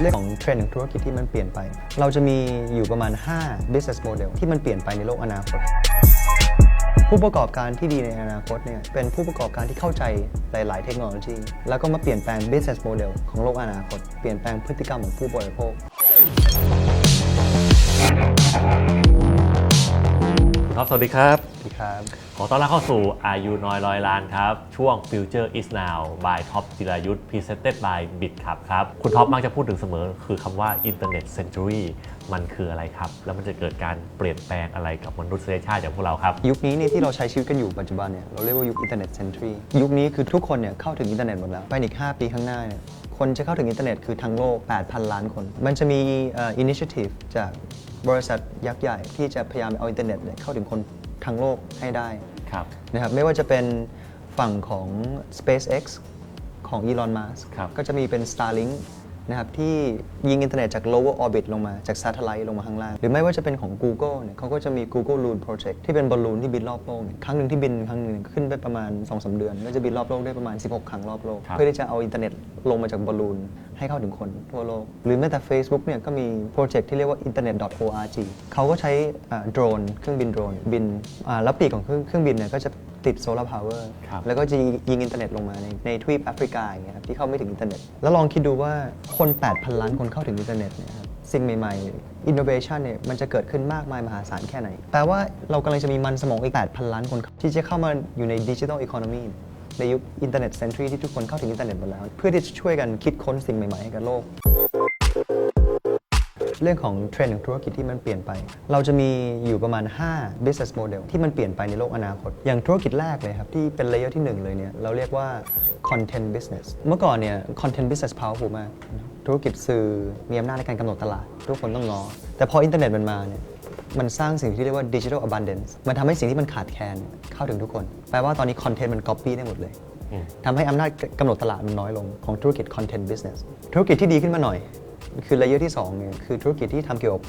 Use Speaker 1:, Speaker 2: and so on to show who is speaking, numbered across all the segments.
Speaker 1: เรื่องของเทรนด์ของธุรกิจที่มันเปลี่ยนไป เราจะมีอยู่ประมาณ 5 business model ที่มันเปลี่ยนไปในโลกอนาคต ผู้ประกอบการที่ดีในอนาคตเนี่ยเป็นผู้ประกอบการที่เข้าใจหลาย ๆ เทคโนโลยี แล้วก็มาเปลี่ยนแปลง business model ของโลกอนาคต เปลี่ยนแปลงพฤติกรรมของผู้บริโภค
Speaker 2: สวัสดีครับ
Speaker 1: สวัสดีครับ
Speaker 2: ขอต้อนรับเข้าสู่อายุน้อยร้อยล้านครับ ช่วง Future is now by ท็อปจิรายุทธ์ presented by Bit ครับครับ คุณท็อปมักจะพูดถึงเสมอ คือคำว่า Internet Century มันคืออะไรครับ แล้วมันจะเกิดการเปลี่ยนแปลงอะไรกับมนุษยชาติอย่างพวกเราครับ
Speaker 1: ยุคนี้เนี่ยที่เราใช้ชีวิตกันอยู่ปัจจุบันเนี่ยเราเรียกว่ายุคอินเทอร์เน็ตเซนทรียุคนี้คือทุกคนเนี่ยเข้าถึงอินเทอร์เน็ตหมดแล้วภายในอีก5ปีข้างหน้าเนี่ยคนจะเข้าถึงอินเทอร์เน็ตคือทั้งโลก 8,000 ล้านคน มันจะมีอินิชิ t i v e จาก บริษัทยักษ์ใหญ่ที่จะพยายามเอาอินเทอร์เน็ตเนี่ยเข้าถึงคนทั้งโลกให้ได้
Speaker 2: ครับ
Speaker 1: นะครับไม่ว่าจะเป็นฝั่งของ SpaceX ของ Elon Musk
Speaker 2: ครับ
Speaker 1: ก็จะมีเป็น Starlink นะครับที่ยิงอินเทอร์เน็ตจาก lower orbit ลงมาจาก satellite ลงมาข้างล่าง หรือไม่ว่าจะเป็นของ Google เนี่ยเขาก็จะมี Google Loon Project ที่เป็นบอลลูนที่บินรอบโลกเนี่ยครั้งหนึ่งที่บินครั้งหนึ่งขึ้นไปประมาณ2-3เดือน ก็จะบินรอบโลกได้ประมาณ 16 ครั้งรอบโลก
Speaker 2: ครับ
Speaker 1: เพื่อที่จะเอาอินเทอร์เน็ตลงมาจากบอลลูนให้เข้าถึงคนทั่วโลก หรือแม้แต่ Facebook เนี่ยก็มีโปรเจกต์ที่เรียกว่า internet.org เขาก็ใช้โดรนเครื่องบินโดรนบินอ่าแล้วปีกของเครื่องเครื่องบินเนี่ยก็จะ ติดโซลาร์พาวเวอร์
Speaker 2: ครับ
Speaker 1: แล้วก็จะยิงอินเทอร์เน็ตลงมาในในทวีปแอฟริกาอย่างเงี้ยครับที่เข้าไม่ถึงอินเทอร์เน็ต แล้วลองคิดดูว่าคน 8,000 ล้านคนเข้าถึงอินเทอร์เน็ตเนี่ยครับสิ่งใหม่ๆอินโนเวชันเนี่ยมันจะเกิดขึ้นมากมายมหาศาลแค่ไหนแปลว่าเรากำลังจะมีมันสมองอีก 8,000 ล้านคนที่จะเข้ามาอยู่ในดิจิทัลอีโคโนมีในยุคอินเทอร์เน็ตเซนทรีที่ทุกคนเข้าถึงอินเทอร์เน็ตหมดแล้ว เพื่อที่จะช่วยกันคิดค้นสิ่งใหม่ๆให้กับโลก เรื่องของเทรนด์ของธุรกิจที่มันเปลี่ยนไป เราจะมีอยู่ประมาณ 5 business model ที่มันเปลี่ยนไปในโลกอนาคต อย่างธุรกิจแรกเลยครับ ที่เป็นเลเยอร์ที่ 1 เลยเนี่ยเราเรียกว่า content business เมื่อก่อนเนี่ย content business powerful มาก ธุรกิจสื่อมีอำนาจในการกำหนดตลาด ทุกคนต้องงอ แต่พออินเทอร์เน็ตมันมาเนี่ยมันสร้างสิ่งที่เรียกว่า digital abundance มันทำให้สิ่งที่มันขาดแคลนเนี่ยเข้าถึงทุกคน แปลว่าตอนนี้คอนเทนต์มัน copy ได้หมดเลย
Speaker 2: อืม
Speaker 1: ทำให้อำนาจกำหนดตลาดมันน้อยลงของธุรกิจ content business ธุรกิจที่ดีขึ้นมาหน่อย คือเลเยอร์ที่2เนี่ยคือธุรกิจที่ทำเกี่ยวกับ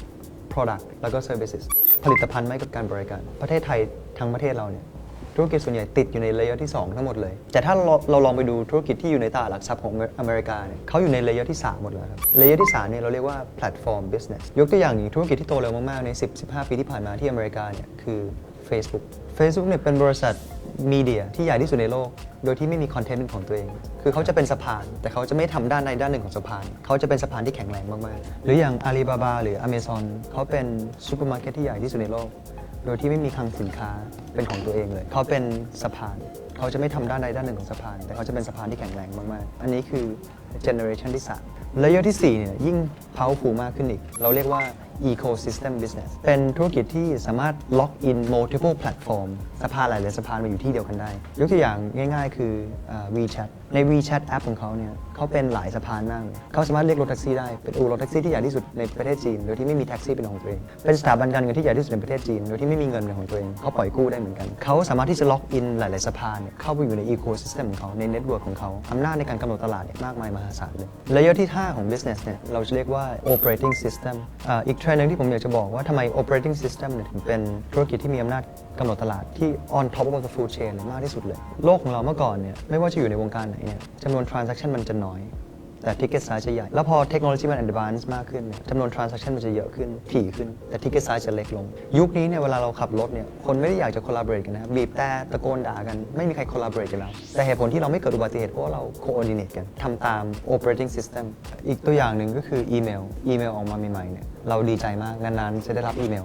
Speaker 1: product แล้วก็ services ผลิตภัณฑ์ไม่กับการบริการ ประเทศไทยทั้งประเทศเราเนี่ยธุรกิจส่วนใหญ่ติดอยู่ในเลเยอร์ที่ 2 ทั้งหมดเลย แต่ถ้าเราเราลองไปดูธุรกิจที่อยู่ในตลาดหลักทรัพย์ของอเมริกาเนี่ยเขาอยู่ในเลเยอร์ที่ 3 หมดแล้วครับ เลเยอร์ที่3เนี่ยเราเรียกว่า platform business ยกตัวอย่างอย่างธุรกิจที่โตเร็วมาก ๆ ใน 10-15 ปีที่ผ่านมาที่อเมริกาเนี่ยคือ Facebook Facebook เนี่ยเป็นบริษัทมีเดียที่ใหญ่ที่สุดในโลก โดยที่ไม่มีคอนเทนต์เป็นของตัวเอง คือเขาจะเป็นสะพาน แต่เขาจะไม่ทำด้านใดด้านหนึ่งของสะพาน เขาจะเป็นสะพานที่แข็งแรงมากๆ หรืออย่าง Alibaba หรือ Amazon เขาเป็นซูเปอร์มาร์เก็ตที่ใหญ่ที่สุดในโลก โดยที่ไม่มีคลังสินค้าเป็นของตัวเองเลย เขาเป็นสะพาน เขาจะไม่ทำด้านใดด้านหนึ่งของสะพาน แต่เขาจะเป็นสะพานที่แข็งแรงมากๆ อันนี้คือเจเนอเรชันที่3เลเยอร์ที่4เนี่ยยิ่ง powerful มากขึ้นอีก เราเรียกว่า ecosystem business เป็นธุรกิจที่สามารถ lock in multiple platform สะพานหลายๆสะพานมาอยู่ที่เดียวกันได้ ยกตัวอย่างง่าย ๆ คืออ่า WeChat ใน WeChat แอปของเขาเนี่ยเขาเป็นหลายสะพานมากเลยเขาสามารถเรียกรถแท็กซี่ได้ เป็นอู่รถแท็กซี่ที่ใหญ่ที่สุดในประเทศจีน โดยที่ไม่มีแท็กซี่เป็นของตัวเอง เป็นสถาบันการเงินที่ใหญ่ที่สุดในประเทศจีน โดยที่ไม่มีเงินเป็นของตัวเอง เขาปล่อยกู้ได้เหมือนกัน เขาสามารถที่จะล็อกอินหลาย ๆ สะพานเนี่ยเข้าไปอยู่ใน ecosystem ของเขา ในเน็ตเวิร์กของเขา อำนาจในการกำหนดตลาดเนี่ยมากมายมหาศาลเลยเลเยอร์ที่ 5 ของ business เนี่ย เราจะเรียกว่า operating system อ่าอีกเทรหนึ่งที่ผมอยากจะบอกว่าทำไม operating system เนี่ยถึงเป็นธุรกิจที่มีอำนาจกำหนดตลาดที่ on top of the food chain เลยมากที่สุดเลย โลกของเราเมื่อก่อนเนี่ยไม่ว่าจะอยู่ในวงการไหนเนี่ยจำนวน transaction มันจะน้อย แต่ ticket size จะใหญ่ แล้วพอเทคโนโลยีมัน advance มากขึ้นเนี่ยจำนวน transaction มันจะเยอะขึ้นถี่ขึ้น แต่ ticket size จะเล็กลง ยุคนี้เนี่ยเวลาเราขับรถเนี่ยคนไม่ได้อยากจะ collaborate กันนะบีบแต่ตะโกนด่ากันไม่มีใคร collaborate กันแล้วแต่เหตุผลที่เราไม่เกิดอุบัติเหตุเพราะเรา coordinate กันทำตาม operating system อีกตัวอย่างหนึ่งก็คืออีเมลอีเมลออกมาใหม่ๆเนี่ยเราดีใจมากนานๆจะได้รับอีเมล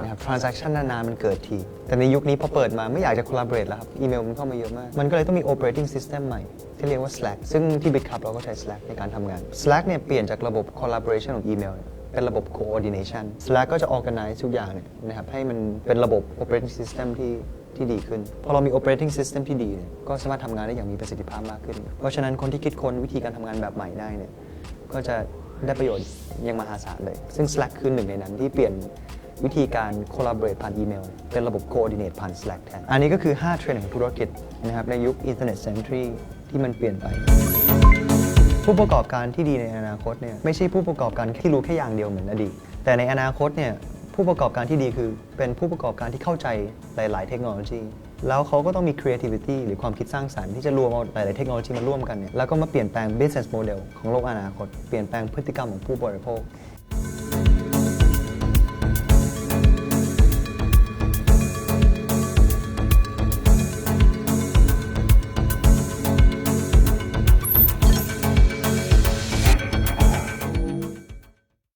Speaker 1: นะครับ transaction นานๆมันเกิดที แต่ในยุคนี้พอเปิดมาไม่อยากจะ collaborate แล้วครับ อีเมลมันเข้ามาเยอะมาก มันก็เลยต้องมี operating system ใหม่ ที่เรียกว่า Slack ซึ่งที่ BitCup เราก็ใช้ Slack ในการทำงาน Slack เนี่ยเปลี่ยนจากระบบ collaboration ของอีเมลเนี่ยเป็นระบบ coordination Slack ก็จะ organize ทุกอย่างเนี่ยนะครับให้มันเป็นระบบ operating system ที่ที่ดีขึ้น พอเรามี operating system ที่ดีเนี่ยก็สามารถทำงานได้อย่างมีประสิทธิภาพมากขึ้น เพราะฉะนั้นคนที่คิดค้นวิธีการทำงานแบบใหม่ได้เนี่ยก็จะได้ประโยชน์อยังมหาศาลเลย ซึ่ง Slack คือหนึ่งในนั้นที่เปลี่ยน วิธีการ collaborate ผ่านอีเมล เป็นระบบ coordinate ผ่าน Slack แทน อันนี้ก็คือ 5 เทรนด์ของธุรกิจนะครับในยุค Internet Century ที่มันเปลี่ยนไป ผู้ประกอบการที่ดีในอนาคตเนี่ยไม่ใช่ผู้ประกอบการที่รู้แค่อย่างเดียวเหมือนอดีต แต่ในอนาคตเนี่ยผู้ประกอบการที่ดีคือเป็นผู้ประกอบการที่เข้าใจหลาย ๆ เทคโนโลยีแล้วเขาก็ต้องมี creativity หรือความคิดสร้างสรรค์ที่จะรวมเอาหลาย ๆ เทคโนโลยีมาร่วมกันเนี่ยแล้วก็มาเปลี่ยนแปลง business model ของโลกอนาคต เปลี่ยนแปลงพฤติกรรมของผู้บริโภค